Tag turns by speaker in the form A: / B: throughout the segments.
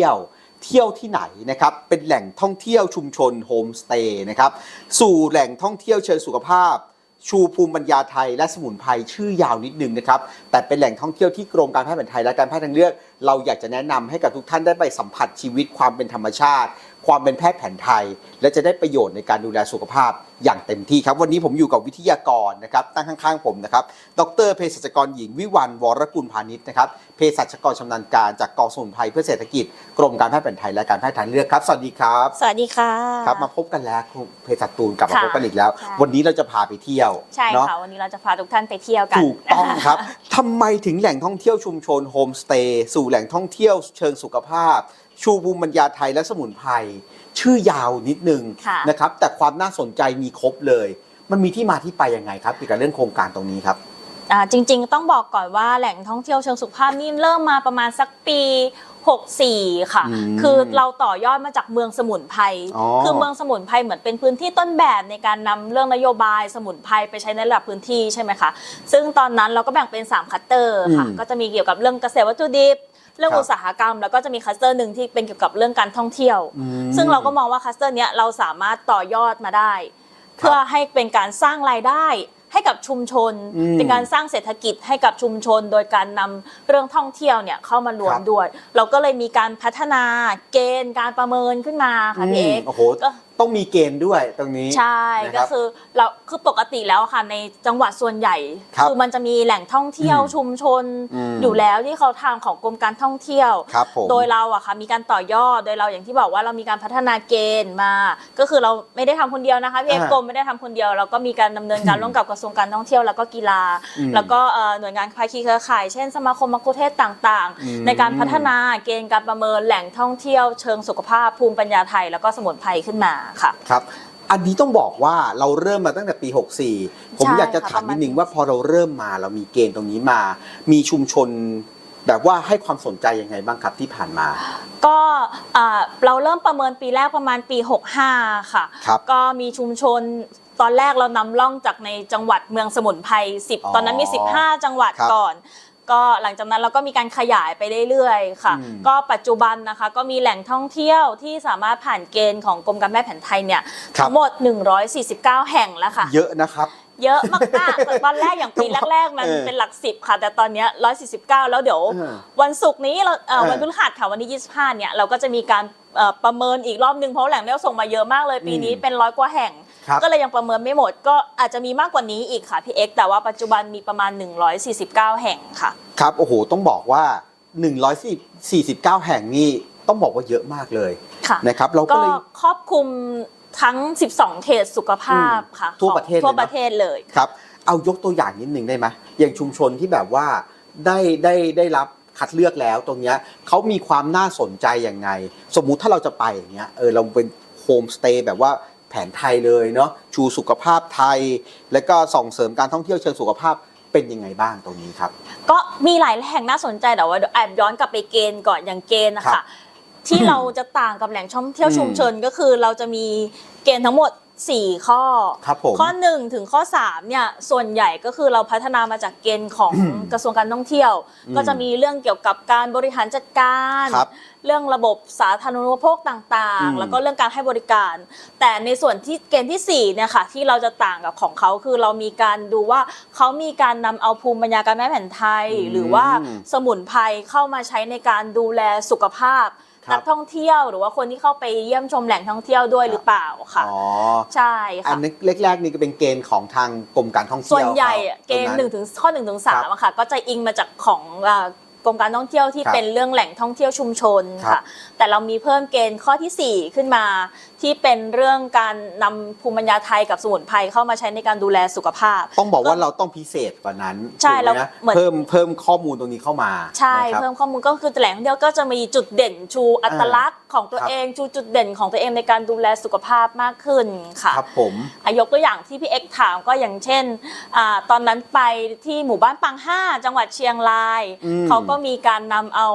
A: ที่ยวเที่ยวที่ไหนนะครับ เป็นแหล่งท่องเที่ยวชุมชนโฮมสเตย์นะครับ สู่แหล่งท่องเที่ยวเชิงสุขภาพ ชูภูมิปัญญาไทยและสมุนไพรชื่อยาวนิดนึงนะครับ แต่เป็นแหล่งท่องเที่ยวที่กรมการแพทย์แผนไทยและการแพทย์ทางเลือก เราอยากจะแนะนำให้กับทุกท่านได้ไปสัมผัสชีวิตความเป็นธรรมชาติ ความเป็นแพทย์แผนไทย และจะได้ประโยชน์ในการดูแลสุขภาพอย่างเต็มที่ครับ วันนี้ผมอยู่กับวิทยากรนะครับตั้งข้างๆผมนะครับ ดรเภสัชกรหญิงวิวันวรกุลพาณิชย์นะครับเภสัชกรชำนาญการจากกองสมุนไพรเพื่อเศรษฐกิจกรมการแพทย์แผนไทยและการแพทย์ทางเลือกครับ สวัสดีครับ
B: สวัสดีค่ะ
A: ครับมาพบกันแล้วคุณเภสัชตูนกลับมา
B: ค่ะ
A: พบกันอีกแล้ว
B: ใช่
A: วันนี้เราจะพาไปเที่ยว
B: ใช่
A: เนาะ
B: ค่ะวันนี้เราจะพาทุกท่านไปเที่ยวกัน
A: ถูกต้องครับ ทำไมถึงแหล่งท่องเที่ยวชุมชนโฮมสเตย์สู่แหล่งท่องเที่ยวเชิงสุขภาพ ชูภูมิปัญญาไทยและสมุนไพรชื่อยาวนิดนึง
B: ค่ะ
A: นะครับ แต่ความน่าสนใจมีครบเลย มันมีที่มาที่ไปยังไงครับเกี่ยวกับเรื่องโครงการตรงนี้ครับ
B: อ่าจริงๆ ต้องบอกก่อนว่าแหล่งท่องเที่ยวเชิงสุขภาพนี่เริ่มมาประมาณสักปี 64 ค่ะ
A: อืม
B: คือเราต่อยอดมาจากเมืองสมุนไพร
A: อ๋อ
B: คือเมืองสมุนไพรเหมือนเป็นพื้นที่ต้นแบบในการนำเรื่องนโยบายสมุนไพรไปใช้ในระดับพื้นที่ใช่ไหมคะซึ่งตอนนั้นเราก็แบ่งเป็น 3 คัตเตอร์ค่ะ
A: อืม
B: ก็จะมีเกี่ยวกับเรื่องเกษตรวัตถุดิบ เรื่อง
A: ครับ
B: อุตสาหกรรม แล้วก็จะมีคัสเตอร์หนึ่งที่เป็นเกี่ยวกับเรื่องการท่องเที่ยว
A: อืม
B: ซึ่งเราก็มองว่าคัสเตอร์เนี้ยเราสามารถต่อยอดมาได้ เพื่อให้เป็นการสร้างรายได้ให้กับชุมชน
A: อืม
B: เป็นการสร้างเศรษฐกิจให้กับชุมชน โดยการนำเรื่องท่องเที่ยวเนี่ยเข้ามารวม
A: ครับ
B: ด้วย เราก็เลยมีการพัฒนาเกณฑ์การประเมินขึ้นมาค่ะพี่เอก
A: มโอ้โห
B: ก็
A: ต้องมีเกณฑ์ด้วยตรงนี้
B: ใช่
A: นะค
B: ก็
A: รับ
B: คือเราคือปกติแล้วอะค่ะในจังหวัดส่วนใหญ่
A: ครับ
B: อมันจะมีแหล่งท่องเที่ยว
A: อืม
B: ชุมชน
A: อืม
B: อยู่แล้วที่เขาทางของกรมการท่องเที่ยว
A: ครับผม
B: โดยเราอะค่ะมีการต่อยอดโดยเราอย่างที่บอกว่าเรามีการพัฒนาเกณฑ์มา ก็คือเราไม่ได้ทำคนเดียวนะคะพี่เอก
A: อ่าก
B: รมไม่ได้ทำคนเดียวเราก็มีการดำเนินการร่วมกับกระทรวงการท่องเที่ยวแล้วก็กีฬา
A: อืม
B: แล้วก็เอ่อหน่วยงานภาคีเครือข่าย เช่นสมาคมมัคคุเทศก์ต่าง
A: อืม
B: ๆ ในการพัฒนาเกณฑ์การประเมินแหล่งท่องเที่ยวเชิงสุขภาพภูมิปัญญาไทย แล้วก็สมุนไพรขึ้นมาค่ะ
A: ครับอันนี้ต้องบอกว่าเราเริ่มมาตั้งแต่ปี 64 ผม
B: ใช่
A: อยากจะ
B: ค่ะ
A: ถามนิดนึง
B: ประมาณ
A: ว่าพอเราเริ่มมาเรามีเกณฑ์ตรงนี้มา มีชุมชนแบบว่าให้ความสนใจยังไงบ้างครับที่ผ่านมา
B: ก็เอ่อเราเริ่มประเมินปีแรกประมาณปี 65 ค่ะ
A: ครับ
B: ก็มีชุมชนตอนแรกเรานำร่องจากในจังหวัดเมืองสมุนไพร
A: อ๋อ
B: 10 ตอนนั้นมี 15 จังหวัด
A: ครับ
B: ก่อน ก็หลังจากนั้นเราก็มีการขยายไปเรื่อยๆค่ะ
A: อืม
B: ก็ปัจจุบันนะคะก็มีแหล่งท่องเที่ยวที่สามารถผ่านเกณฑ์ของกรมการแพทย์แผนไทยเนี่ยทั้งหมด 149 แห่งแล้วค่ะ
A: เยอะนะครับ
B: เยอะมากๆแต่ตอนแรกอย่างปีแรกๆ มัน
A: เออ
B: เป็นหลักสิบค่ะ แต่ตอนเนี้ย149 แล้วเดี๋ยว
A: เออ
B: วันศุกร์นี้เราเอ่อ
A: เออ
B: วันพฤหัสค่ะวันที่ 25 เนี่ยเราก็จะมีการเอ่อประเมินอีกรอบนึงเพราะแหล่งท่องเที่ยวส่งมาเยอะมากเลยปีนี้
A: อืม
B: เป็นร้อยกว่าแห่ง
A: ครับ
B: ก็เลยยังประเมินไม่หมด ก็อาจจะมีมากกว่านี้อีกค่ะพี่เอ็กซ์แต่ว่าปัจจุบันมีประมาณ 149 แห่งค่ะ
A: ครับโอ้โหต้องบอกว่า 149 แห่งนี่ต้องบอกว่าเยอะมากเลย
B: ค่ะ
A: นะครับ เราก็
B: ก็
A: เลย
B: ครอบคลุมทั้ง 12 เขตสุขภาพค่ะ
A: ทั่ว
B: ของ
A: ประเทศเลย
B: ทั่ว
A: เนอะ
B: ประเทศเลย
A: ครับ เอายกตัวอย่างนิดนึงได้ไหมอย่างชุมชนที่แบบว่าได้ได้ได้รับคัดเลือกแล้วตรงเนี้ยเขามีความน่าสนใจยังไง สมมุติถ้าเราจะไปอย่างเงี้ยเออเราเป็นโฮมสเตย์แบบว่า แผนไทยเลยเนาะชูสุขภาพไทย แล้วก็ส่งเสริมการท่องเที่ยวเชิงสุขภาพเป็นยังไงบ้างตรงนี้ครับ
B: ก็มีหลายแห่งน่าสนใจแต่ว่าเดี๋ยวแอบย้อนกลับไปเกณฑ์ก่อนอย่างเกณฑ์นะ
A: ครั
B: คะ
A: บ
B: ที่เราจะต่างกับแหล่งท่องเที่ยว
A: อืม
B: ชุมชนก็คือเราจะมีเกณฑ์ทั้งหมด 4 ข้อ
A: ครับผม
B: ข้อ 1 ถึงข้อ3เนี่ยส่วนใหญ่ก็คือเราพัฒนามาจากเกณฑ์ของ
A: อืม
B: กระทรวงการท่องเที่ยว
A: อืม
B: ก็จะมีเรื่องเกี่ยวกับการบริหารจัดการ
A: ครับ
B: เรื่องระบบสาธารณูปโภคต่าง
A: อืม
B: ๆ แล้วก็เรื่องการให้บริการ แต่ในส่วนที่เกณฑ์ที่4เนี่ยค่ะที่เราจะต่างกับของเขาคือเรามีการดูว่าเขามีการนำเอาภูมิปัญญาการแพทย์แผนไทย
A: อืม
B: หรือว่าสมุนไพรเข้ามาใช้ในการดูแลสุขภาพ
A: ครับ
B: นักท่องเที่ยวหรือว่าคนที่เข้าไปเยี่ยมชมแหล่งท่องเที่ยวด้วยหรือเปล่าค่ะ
A: อ๋อ
B: ใช่
A: อั
B: ค่ะ
A: นนี้แรกๆนี่ก็เป็นเกณฑ์ของทางกรมการท่องเที่ยว
B: ส่วนใหญ่อะ
A: ขา
B: เกณฑ์
A: ตร
B: หนึ่งถึงข้อหนึ่งถึงสามอะค่ะก็จะอิงมาจากของอ่า กรมการท่องเที่ยวที่
A: ครับ
B: เป็นเรื่องแหล่งท่องเที่ยวชุมชน
A: ครั
B: ค่ะ
A: บ
B: แต่เรามีเพิ่มเกณฑ์ข้อทีสี่ 4 ขึ้นมา ที่เป็นเรื่องการนำภูมิปัญญาไทยกับสมุนไพรเข้ามาใช้ในการดูแลสุขภาพ
A: ต้องบอกว่าเราต้องพิเศษกว่านั้น
B: ใช่
A: ถูกไหม
B: เรา
A: นะ
B: เหมือน
A: เพิ่มเพิ่มข้อมูลตรงนี้เข้ามา
B: ใช่
A: นะครับ
B: เพิ่มข้อมูลก็คือแหล่งท่องเที่ยวก็จะมีจุดเด่นชูอัตลักษณ์ของตัว
A: ครับ
B: เองชูจุดเด่นของตัวเองในการดูแลสุขภาพมากขึ้นค่ะ
A: ครับผม
B: อายกตัวอย่างที่พี่เอ็กซ์ถามก็อย่างเช่นอาตอนนั้นไปที่หมู่บ้านปังห้าจังหวัดเชียงราย
A: อืม
B: เขาก็มีการนำเอา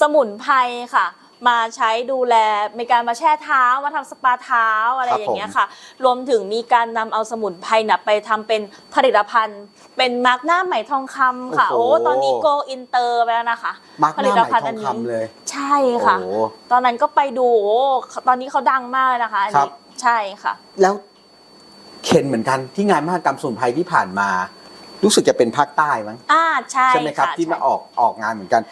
B: สมุนไพรค่ะ มาใช้ดูแลมีการมาแช่เท้ามาทำสปาเท้าอะไร
A: ครับ
B: อย่างเงี้ยค่ะ รวมถึงมีการนำเอาสมุนไพรน่ะไปทำเป็นผลิตภัณฑ์ เป็นมาร์กหน้าไหมทองคำค่ะ
A: โอ้
B: โอ้
A: โห
B: ตอนนี้โกอินเตอร์ไปแล้วนะคะ
A: มาร์กหน้าไหมทอง
B: อันนี้
A: คำเลย
B: ใช่ค่ะ
A: โอ้
B: ตอนนั้นก็ไปดูโอ้ตอนนี้เขาดังมากเลยนะคะอัน
A: ครั
B: นี้
A: บ
B: ใช่ค่ะ
A: แล้วเข็นเหมือนกันที่งานมหกรรมสมุนไพรที่ผ่านมา รู้สึกจะเป็นภาคใต้มั้ง
B: อ่าใช่
A: ใช่ไหมครับะที่มา
B: ใช่
A: ออกออกงานเหมือนกัน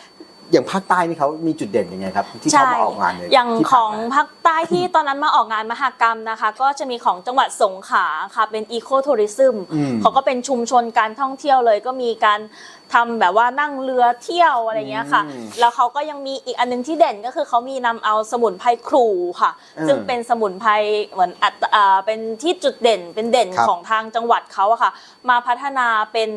A: อย่างภาคใต้นี่เขามีจุดเด่นยังไงครับ ที่เขามาออกงานเลย
B: อย่าง
A: ที่
B: ข
A: ผ่าน
B: อง
A: มา
B: ภาคใต้ที่ตอนนั้นมาออกงานมหกรรมนะคะ ก็จะมีของจังหวัดสงขลาค่ะเป็นอีโคทัวริซึม
A: อืม
B: เขาก็เป็นชุมชนการท่องเที่ยวเลยก็มีการทำแบบว่านั่งเรือเที่ยวอะไรเงี้ยค่ะ
A: อืม
B: แล้วเขาก็ยังมีอีกอันนึงที่เด่นก็คือเขามีนำเอาสมุนไพรครูค่ะ
A: อืม
B: ซึ่งเป็นสมุนไพรเหมือนอัตอ่าเป็นที่จุดเด่นเป็นเด่น
A: ครับ
B: ของทางจังหวัดเขาอะค่ะ มาพัฒนาเป็น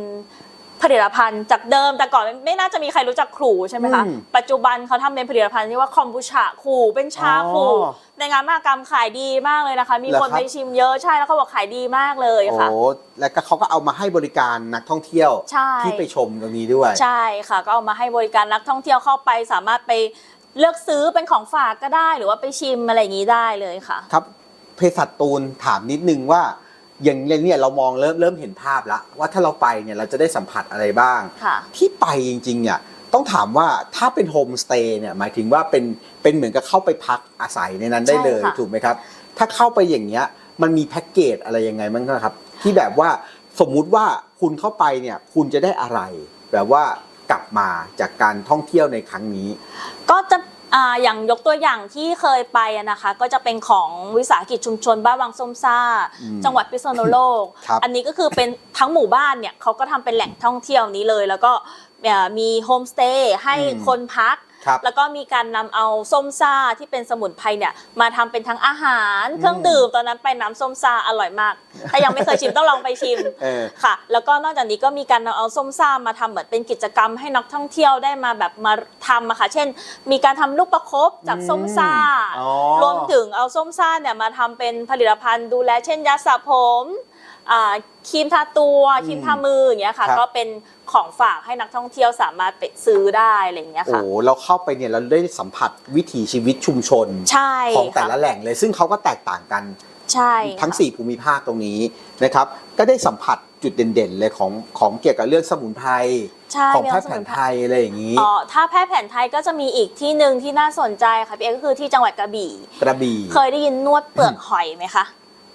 B: ผลิตภัณฑ์จากเดิมแต่ก่อนไม่น่าจะมีใครรู้จักครูใช่ไหมคะ
A: อืม
B: ปัจจุบันเขาทำเป็นผลิตภัณฑ์ที่ว่าคอมบูชาครูเป็นชาครู
A: อ๋อ
B: ในงานมหกรรมขายดีมากเลยนะคะ มี
A: เหรอ
B: คน
A: ครับ
B: ไปชิมเยอะใช่แล้วเขาบอกขายดีมากเลยค่ะ
A: โอ้แล้วก็เขาก็เอามาให้บริการนักท่องเที่ยว
B: ใช่
A: ที่ไปชมตรงนี้ด้วย
B: ใช่ค่ะ ก็เอามาให้บริการนักท่องเที่ยวเข้าไป สามารถไปเลือกซื้อเป็นของฝากก็ได้ หรือว่าไปชิมอะไรอย่างนี้ได้เลยค่ะ
A: ครับเภสัชตูนถามนิดนึงว่า อย่างเนี่ยเรามองเริ่มเริ่มเห็นภาพแล้วว่าถ้าเราไปเนี่ยเราจะได้สัมผัสอะไรบ้าง
B: ค่ะ
A: ที่ไปจริงๆเนี่ยต้องถามว่าถ้าเป็นโฮมสเตย์เนี่ยหมายถึงว่าเป็นเป็นเหมือนกับเข้าไปพักอาศัยในนั้นได้เลย
B: ใช่ค่ะ
A: ถูกไหมครับ ถ้าเข้าไปอย่างเงี้ยมันมีแพ็กเกจอะไรยังไงบ้างครับ ที่แบบว่าสมมุติว่าคุณเข้าไปเนี่ยคุณจะได้อะไร แบบว่ากลับมาจากการท่องเที่ยวในครั้งนี้
B: ก็จะ อ่าอย่างยกตัวอย่างที่เคยไปอะนะคะ ก็จะเป็นของวิสาหกิจชุมชนบ้านวังส้มซ่า
A: อืม
B: จังหวัดพิษณุโลก
A: ครับ
B: อันนี้ก็คือเป็นทั้งหมู่บ้านเนี่ยเขาก็ทำเป็นแหล่งท่องเที่ยวนี้เลย แล้วก็เอ่อมีโฮมสเตย์ให้
A: อืม
B: คนพัก
A: ครับ
B: แล้วก็มีการนำเอาส้มซ่าที่เป็นสมุนไพรเนี่ยมาทำเป็นทั้งอาหารเครื่องดื่มตอนนั้นไปน้ำส้มซ่าอร่อยมาก ถ้ายังไม่เคยชิมต้องลองไปชิม
A: เออ
B: ค่ะแล้วก็นอกจากนี้ก็มีการนำเอาส้มซ่ามาทำเหมือนเป็นกิจกรรมให้นักท่องเที่ยวได้มาแบบมาทำอะค่ะ เช่น มีการทำลูกประคบจากส้มซ่า
A: อ๋อ
B: รวมถึงเอาส้มซ่าเนี่ยมาทำเป็นผลิตภัณฑ์ดูแลเช่นยาสระผม อ่าครีมทาตัวครีมทามืออย่างเงี้ยค่ะ
A: ครับ
B: ก็เป็นของฝากให้นักท่องเที่ยวสามารถไปซื้อได้อะไรอย่างเงี้ย
A: โอ้
B: ค่ะ
A: เราเข้าไปเนี่ยเราได้สัมผัสวิถีชีวิตชุมชน
B: ใช่
A: ของแต่
B: ค่ะ
A: ละแหล่งเลย ซึ่งเขาก็แตกต่างกัน
B: ใช่
A: ทั้ง
B: ค่ะ
A: 4 ภูมิภาคตรงนี้นะครับ ก็ได้สัมผัสจุดเด่นๆ เลยของของเกี่ยวกับเรื่องสมุนไพร
B: ใช่
A: ของ
B: มี
A: แพ
B: ทั้
A: ทย์
B: ส
A: แผ
B: มุ
A: น
B: น
A: ไทยอะไรอย่างนี้
B: อ๋อถ้าแพทย์แผนไทยก็จะมีอีกที่หนึ่งที่น่าสนใจค่ะพี่เอกก็คือที่จังหวัดกระบี่
A: กระบี่
B: เคยได้ยินนวดเปลือกหอยไหมคะ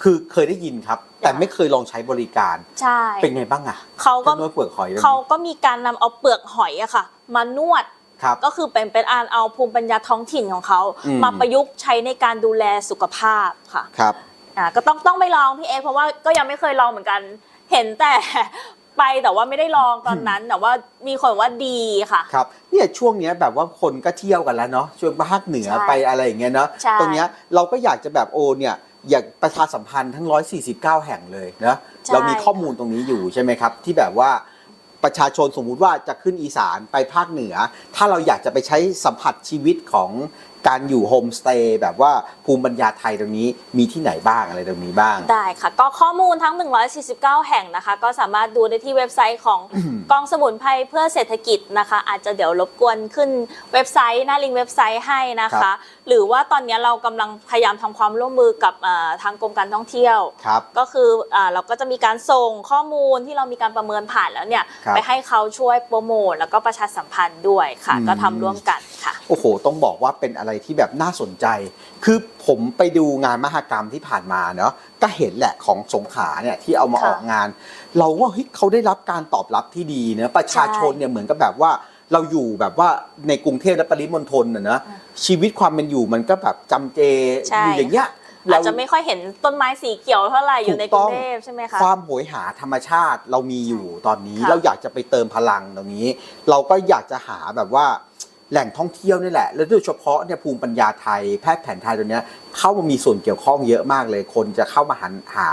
A: คือเคยได้ยินครับ แต่ไม่เคยลองใช้บริการ
B: ใช่
A: เป็นไงบ้างอะ
B: เขาก็
A: ถ้านวดเปลือกหอยแบบนี้
B: เขาก็มีการนำเอาเปลือกหอยอะค่ะ มานวด
A: ครับ
B: ก็คือเป็นเป็นการเอาภูมิปัญญาท้องถิ่นของเขา
A: อืม
B: มาประยุกต์ใช้ในการดูแลสุขภาพค่ะ
A: ครับ
B: อ่าก็ต้องต้องไปลองพี่เอกเพราะว่าก็ยังไม่เคยลองเหมือนกัน เห็นแต่ไปแต่ว่าไม่ได้ลองตอนนั้นแต่ว่ามีคนบอกว่าดีค่ะ
A: ครับเนี่ยช่วงเนี้ยแบบว่าคนก็เที่ยวกันแล้วเนาะช่วงภาคเหนือ
B: ใช่
A: ไปอะไรอย่างเงี้ยเนาะ
B: ใช่
A: ตรงเนี้ยเราก็อยากจะแบบโอเนี่ย อยากประชาสัมพันธ์ทั้ง 149 แห่งเลยนะเรามีข้อมูลตรงนี้อยู่ใช่ไหมครับ ที่แบบว่าประชาชนสมมุติว่าจะขึ้นอีสานไปภาคเหนือ ถ้าเราอยากจะไปใช้สัมผัสชีวิตของ การอยู่โฮมสเตย์แบบว่าภูมิปัญญาไทยตรงนี้มีที่ไหนบ้างอะไรตรงนี้บ้าง
B: ได้ค่ะ ก็ข้อมูลทั้ง 149 แห่งนะคะ ก็สามารถดูได้ที่เว็บไซต์ของกองสมุนไพรเพื่อเศรษฐกิจนะคะ อาจจะเดี๋ยวรบกวนขึ้นเว็บไซต์หน้าลิงก์เว็บไซต์ให้นะ
A: ครั
B: คะ
A: บ
B: หรือว่าตอนนี้เรากำลังพยายามทำความร่วมมือกับอ่าทางกรมการท่องเที่ยว
A: ครับ
B: ก็คืออาเราก็จะมีการส่งข้อมูลที่เรามีการประเมินผ่านแล้วเนี่ย
A: ครับ
B: ไปให้เขาช่วยโปรโมทแล้วก็ประชาสัมพันธ์ด้วยค่ะ
A: อืม
B: ก็ทำร่วมกันค่ะ
A: โอ้โหต้องบอกว่าเป็นอะไรที่แบบน่าสนใจ คือผมไปดูงานมหกรรมที่ผ่านมาเนาะก็เห็นแหละของสงขลาเนี่ยที่เอามา
B: ค่ะ
A: ออกงาน เราว่าเฮ้ยเขาได้รับการตอบรับที่ดีเนะประชาชนเนี่ยเหมือนกับแบบว่าเราอยู่แบบว่าในกรุงเทพและปริมณฑลนะนะชีวิตความเป็นอยู่มันก็แบบจำเจ
B: ใช่
A: อยู่อย่างเงี้ย
B: อาจจะไม่ค่อยเห็นต้นไม้สีเขียวเท่าไหร่อยู่ในกรุงเทพใช่ไหมคะ
A: ความโหยหาธรรมชาติเรามีอยู่ตอนนี้
B: ค่ะ
A: เราอยากจะไปเติมพลังตรงนี้ เราก็อยากจะหาแบบว่า แหล่งท่องเที่ยวนี่แหละ แล้วโดยเฉพาะเนี่ยภูมิปัญญาไทย แพทย์แผนไทยตัวเนี้ยเข้ามามีส่วนเกี่ยวข้องเยอะมากเลย คนจะเข้ามาหันหา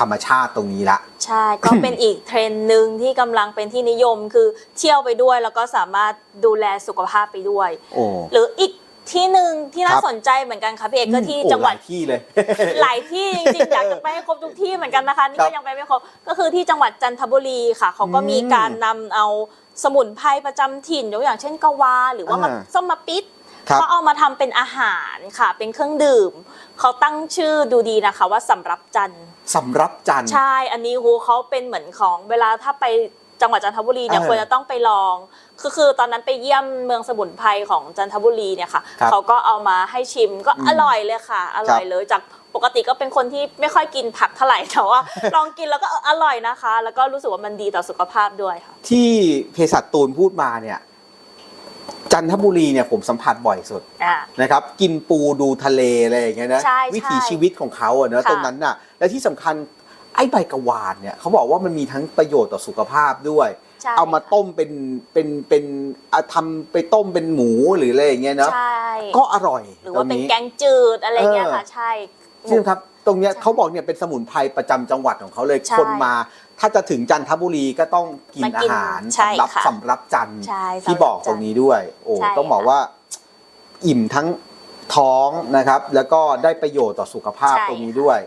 A: ธรรมชาติตรงนี้ละ
B: ใช่ ก็เป็นอีกเทรนด์หนึ่งที่กำลังเป็นที่นิยมคือเที่ยวไปด้วยแล้วก็สามารถดูแลสุขภาพไปด้วย
A: โอ้
B: หรืออีกที่หนึ่งที่น่า
A: ครับ
B: สนใจเหมือนกันค่ะพี่เอกก็ที่
A: โอ้
B: จังหวัด
A: ลายที่เลย
B: หลายที่จริงๆอยากจะไปให้ครบทุกที่เหมือนกันนะคะ นี่
A: ครั
B: ก็
A: บ
B: ยังไปไม่ครบก็คือที่จังหวัดจันทบุรีค่ะ เขาก็
A: อืม
B: มีการนำเอา สมุนไพรประจำถิ่นยกอย่างเช่นกะวา หรือว่า
A: อ่า
B: ส้มมะปิด
A: ครับ
B: เขาเอามาทำเป็นอาหารค่ะ เป็นเครื่องดื่ม เขาตั้งชื่อดูดีนะคะ ว่าสำรับจันทร์
A: สำรับจันทร์
B: ใช่ อันนี้ฮูเขาเป็นเหมือนของเวลาถ้าไป จังหวัดจันทบุรีเนี่ย
A: เออ
B: ควรจะต้องไปลอง คือคือตอนนั้นไปเยี่ยมเมืองสมุนไพรของจันทบุรีเนี่ยค่ะ
A: ครับ
B: เขาก็เอามาให้ชิมก็
A: อืม
B: อร่อยเลยค่ะ อร่อยเลยจากปกติก็เป็นคนที่ไม่ค่อยกินผักเท่าไหร่แต่ว่า ลองกินแล้วก็เอออร่อยนะคะ แล้วก็รู้สึกว่ามันดีต่อสุขภาพด้วยค่ะ
A: ที่เภสัชตูนพูดมาเนี่ย จันทบุรีเนี่ยผมสัมผัสบ่อยสุด
B: อ่า
A: นะครับ กินปูดูทะเลอะไรอย่างเงี้ยนะ
B: ใช่
A: วิถี
B: ใช่
A: ชีวิตของเขาอะเนอะ
B: ค่ะ
A: ตรงนั้นน่ะ และที่สำคัญ ไอ้ใบกระวานเนี่ยเขาบอกว่ามันมีทั้งประโยชน์ต่อสุขภาพด้วย
B: ใช่
A: เอามาต้มเป็นเป็นเป็นเอาทำไปต้มเป็นหมูหรืออะไรอย่างเงี้ยเนาะ
B: ใช่
A: ก็อร่อย
B: หรือว่า
A: ตง
B: เป็นแกงจืดอะไรเงี้ย
A: เออ
B: ค่ะ ใช่
A: ใช่ไหมครับตรงเนี้ย
B: ใช่
A: เขาบอกเนี่ยเป็นสมุนไพรประจำจังหวัดของเขาเลย
B: ใช่
A: คนมา ถ้าจะถึงจันทบุรีก็ต้องกิน
B: มา
A: อา
B: กิน
A: หาร
B: ใช่
A: สำรับ
B: ค่ะ
A: สำรับจันทร์
B: ใช่
A: ที่
B: สำห
A: บอกตรงนี้ด้วย โอ้
B: ใช่
A: ต้องบอก
B: ค่ะ
A: ว่า อิ่มทั้งท้องนะครับ แล้วก็ได้ประโยชน์ต่อสุขภาพ
B: ใช่
A: ตรงนี้ด้วย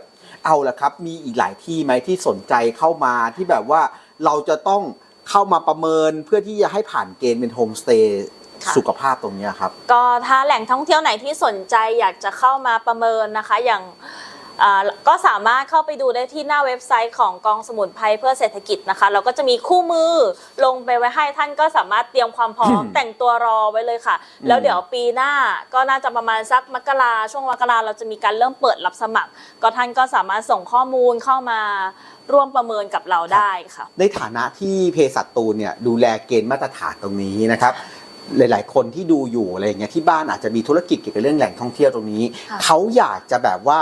A: เอาละครับ มีอีกหลายที่ไหมที่สนใจเข้ามาที่แบบว่าเราจะต้องเข้ามาประเมินเพื่อที่จะให้ผ่านเกณฑ์เป็นโฮมสเตย์
B: ค่ะ
A: สุขภาพตรงเนี้ยครับ
B: ก็ถ้าแหล่งท่องเที่ยวไหนที่สนใจอยากจะเข้ามาประเมินนะคะ อย่าง อ่าก็สามารถเข้าไปดูได้ที่หน้าเว็บไซต์ของกองสมุนไพรเพื่อเศรษฐกิจนะคะ เราก็จะมีคู่มือลงไปไว้ให้ท่านก็สามารถเตรียมความพร้อม แต่งตัวรอไว้เลยค่ะ แล้วเดี๋ยวปีหน้าก็น่าจะประมาณสักมกราช่วงมกราเราจะมีการเริ่มเปิดรับสมัคร ก็ท่านก็สามารถส่งข้อมูลเข้ามาร่วมประเมินกับเราได้ค่ะ
A: ในฐานะที่เภสัชตูนเนี่ยดูแลเกณฑ์มาตรฐานตรงนี้นะครับ หลายๆ คนที่ดูอยู่อะไรอย่างเงี้ยที่บ้านอาจจะมีธุรกิจเกี่ยวกับเรื่องแหล่งท่องเที่ยวตรงนี้
B: ค่ะ
A: เขาอยากจะแบบว่า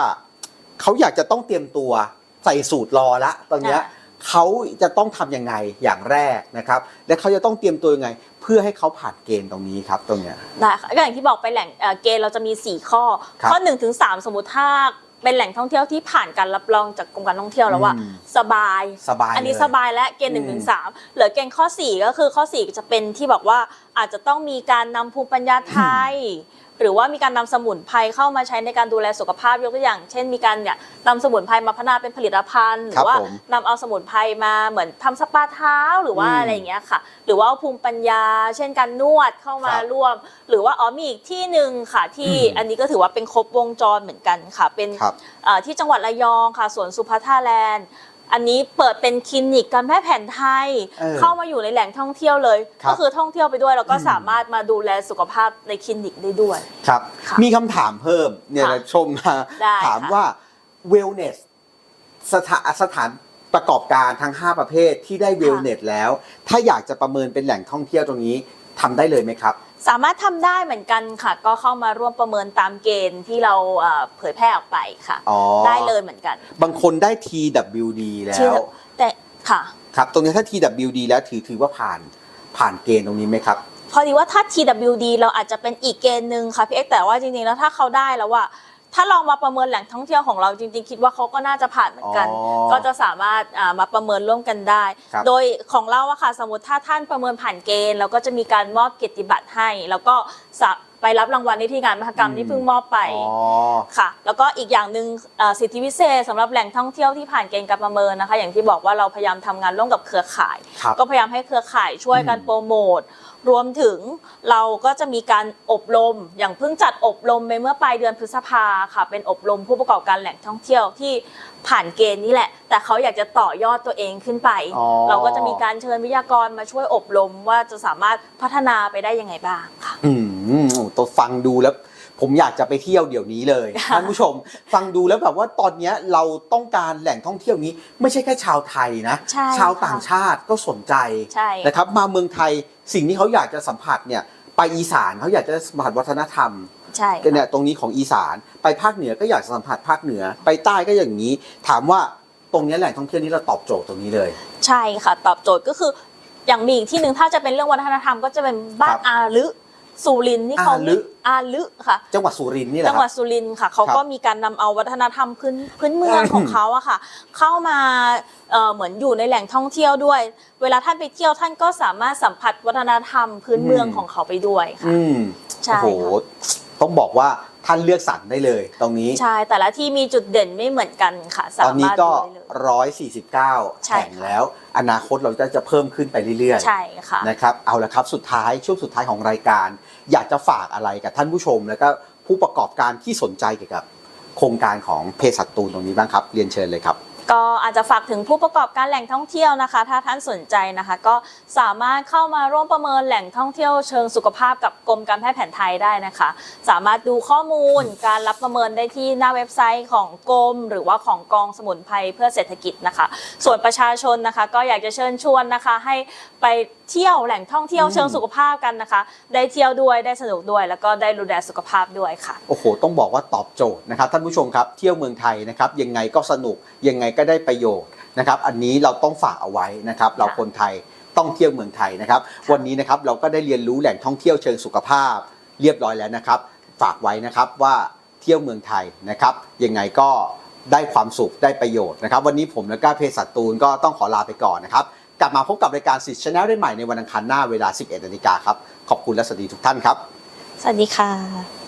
A: เขาอยากจะต้องเตรียมตัวใส่สูตรรอละตรงเนี้ยเขาจะต้องทำยังไงอย่างแรกนะครับ และเขาจะต้องเตรียมตัวยังไง เพื่อให้เขาผ่านเกณฑ์ตรงนี้ครับตรงเนี้ย
B: ได้ค่ะก็อย่างที่บอกไปแหล่งเอ่อเกณฑ์เราจะมี 4 ข้อ
A: ครับ
B: ข้อ1นถึงสสมมติถ้าเป็นแหล่งท่องเที่ยวที่ผ่านการรับรองจากกรมการท่องเที่ยวแล้วว่า
A: อืม
B: สบาย
A: สบาย
B: อันนี้
A: เลย
B: สบายและเกณฑ์หนึ่งถึงสามเหลือเกณฑ์ข้อ 4 ก็คือข้อ 4 จะเป็นที่บอกว่าอาจจะต้องมีการนำภูมิปัญญาไทย หรือว่ามีการนำสมุนไพรเข้ามาใช้ในการดูแลสุขภาพยกตัวอย่าง เช่นมีการเนี่ยนำสมุนไพรมาพัฒนาเป็นผลิตภัณฑ์ห
A: ครั
B: รื
A: บ
B: อว่า
A: ผม
B: นำเอาสมุนไพรมาเหมือนทำสปาเท้าหรือว่า
A: อืม
B: อะไรอย่างเงี้ยค่ะ หรือว่าเอาภูมิปัญญา เช่นการนวดเข้ามา
A: ครับ
B: ร่วม หรือว่าอ๋อมีอีกที่หนึ่งค่ะที่
A: อืม
B: อันนี้ก็ถือว่าเป็นครบวงจรเหมือนกันค่ะ เป็น
A: ครับ
B: เอ่อที่จังหวัดระยองค่ะสวนสุพัทาแลนด์ อันนี้เปิดเป็นคลินิกการแพทย์แผนไทย
A: เออ
B: เข้ามาอยู่ในแหล่งท่องเที่ยวเลย
A: ครับ
B: ก็คือท่องเที่ยวไปด้วยแล้วก็
A: อืม
B: สามารถมาดูแลสุขภาพในคลินิกได้ด้วย
A: ครับ
B: ค่ะ
A: มีคำถามเพิ่มเนี่ย
B: ค่ะ
A: นะชมมา
B: ได้
A: ถาม
B: ค่ะ
A: ว่า wellness สถานสถานประกอบการทั้ง 5 ประเภทที่ได้ wellness แล้ว ถ้าอยากจะประเมินเป็นแหล่งท่องเที่ยวตรงนี้ทำได้เลยไหมครับ
B: สามารถทำได้เหมือนกันค่ะ ก็เข้ามาร่วมประเมินตามเกณฑ์ที่เราเอ่อเผยแพร่ออกไปค่ะ
A: อ๋อ
B: ได้เลยเหมือนกัน
A: บางคนได้ TWD แล้
B: ชื่อ
A: ว
B: แต่ค่ะ
A: ครับ ตรงนี้ถ้า TWD แล้วถือถือว่าผ่านผ่านเกณฑ์ตรงนี้ไหมครับ
B: พอดีว่าถ้า TWD เราอาจจะเป็นอีกเกณฑ์หนึ่งค่ะพี่เอ็กซ์แต่ว่าจริงๆแล้วถ้าเขาได้แล้วว่า ถ้าลองมาประเมินแหล่งท่องเที่ยวของเราจริงๆ คิดว่าเขาก็น่าจะผ่านเหมือนกัน
A: อ๋อ
B: ก็จะสามารถอ่ามาประเมินร่วมกันได้
A: ครับ
B: โดยของเราอะค่ะสมมติถ้าท่านประเมินผ่านเกณฑ์เราก็จะมีการมอบเกียรติบัตรให้ แล้วก็สะ ไปรับรางวัลในที่งานมหกรรมที่เพิ่งมอบไป
A: อ๋อ
B: ค่ะ แล้วก็อีกอย่างหนึ่งเอ่อสิทธิพิเศษสำหรับแหล่งท่องเที่ยวที่ผ่านเกณฑ์การประเมินนะคะ อย่างที่บอกว่าเราพยายามทำงานร่วมกับเครือข่าย
A: ครับ
B: ก็พยายามให้เครือข่ายช่วยกัน
A: อืม
B: โปรโมทรวมถึงเราก็จะมีการอบรม อย่างเพิ่งจัดอบรมไปเมื่อปลายเดือนพฤษภาค่ะ เป็นอบรมผู้ประกอบการแหล่งท่องเที่ยวที่ผ่านเกณฑ์นี่แหละ แต่เขาอยากจะต่อยอดตัวเองขึ้นไป
A: อ๋อ
B: เราก็จะมีการเชิญวิทยากรมาช่วยอบรมว่าจะสามารถพัฒนาไปได้ยังไงบ้างค่ะ
A: อืมโอ้ ตัวฟังดูแล้ว ผมอยากจะไปเที่ยวเดี๋ยวนี้เลย
B: ค่ะ
A: ท่านผู้ชม ฟังดูแล้วแบบว่าตอนเนี้ยเราต้องการแหล่งท่องเที่ยวนี้ ไม่ใช่แค่ชาวไทยนะ
B: ใช่
A: ชาว
B: ค่ะ
A: ต่างชาติก็สนใจ
B: ใช่
A: นะครับ มาเมืองไทยสิ่งที่เขาอยากจะสัมผัสเนี่ยไปอีสานเขาอยากจะสัมผัสวัฒนธรรม
B: ใช่
A: เนี่ยตรงนี้ของอีสานไปภาคเหนือก็อยากจะสัมผัสภาคเหนือ ไปใต้ก็อย่างนี้ ถามว่าตรงเนี้ยแหล่งท่องเที่ยวนี้เราตอบโจทย์ตรงนี้เลย
B: ใช่ค่ะ ตอบโจทย์ก็คืออย่างมีอีกที่หนึ่งถ้าจะเป็นเรื่องวัฒนธรรมก็จะเป็นบ้าน
A: ครับ
B: อาลึ สุรินทร์ที่เขา
A: อาลึ
B: อาลึค่ะ
A: จังหวัดสุรินทร์นี่แห
B: จั
A: ละ
B: ง
A: ค
B: ห
A: รั
B: วั
A: บ
B: ดสุรินทร์ค่ะเขา
A: ครับ
B: ก็มีการนำเอาวัฒนธรรมพื้นพื้นเมืองของเขาอะค่ะ เข้ามาเอ่อเหมือนอยู่ในแหล่งท่องเที่ยวด้วย เวลาท่านไปเที่ยวท่านก็สามารถสัมผัสวัฒนธรรมพื้นเมือง
A: อืม
B: ของเขาไปด้วยค่ะ
A: อืม
B: ใช่
A: โอ้โห
B: ค่ะ
A: ต้องบอกว่า ท่านเลือกสรรได้เลย ตรงนี้
B: ใช่ แต่ละที่มีจุดเด่นไม่เหมือนกันค่ะสา
A: ตอนนี้
B: มารถ
A: ก็
B: ดูได้เลย
A: 149
B: ใช่
A: แข่ง
B: ค่ะ
A: แล้ว อนาคตเราจะจะเพิ่มขึ้นไปเรื่อยๆ
B: ใช่ค่ะ
A: นะครับเอาละครับสุดท้ายช่วงสุดท้ายของรายการ อยากจะฝากอะไรกับท่านผู้ชม แล้วก็ผู้ประกอบการที่สนใจเกี่ยวกับ โครงการของเพศสัตว์ตูนตรงนี้บ้างครับ เรียนเชิญเลยครับ
B: ก็อาจจะฝากถึงผู้ประกอบการแหล่งท่องเที่ยวนะคะ ถ้าท่านสนใจนะคะ ก็สามารถเข้ามาร่วมประเมินแหล่งท่องเที่ยวเชิงสุขภาพกับกรมการแพทย์แผนไทยได้นะคะ สามารถดูข้อมูลการรับประเมินได้ที่หน้าเว็บไซต์ของกรม หรือว่าของกองสมุนไพรเพื่อเศรษฐกิจนะคะ ส่วนประชาชนนะคะ ก็อยากจะเชิญชวนนะคะ ให้ไปเที่ยวแหล่งท่องเที่ยวเชิงสุขภาพกันนะคะ ได้เที่ยวด้วยได้สนุกด้วย แล้วก็ได้ดูแลสุขภาพด้วยค่ะ
A: โอ้โหต้องบอกว่าตอบโจทย์นะครับท่านผู้ชมครับเที่ยวเมืองไทยนะครับยังไงก็สนุกยังไงก็ได้ประโยชน์นะครับ อันนี้เราต้องฝากเอาไว้นะครับ เราคนไทยต้องเที่ยวเมืองไทยนะครับ วันนี้นะครับเราก็ได้เรียนรู้แหล่งท่องเที่ยวเชิงสุขภาพ เรียบร้อยแล้วนะครับ ฝากไว้นะครับว่าเที่ยวเมืองไทยนะครับ ยังไงก็ได้ความสุขได้ประโยชน์นะครับ วันนี้ผมและก็เพศสัตว์ตูนก็ต้องขอลาไปก่อนนะครับ กลับมาพบกับรายการสิทธิ์ชาแนลได้ใหม่ในวันอังคารหน้าเวลา 11นาฬิกาครับ ขอบคุณและสวัสดีทุกท่านครับ
B: สวัสดีค่ะ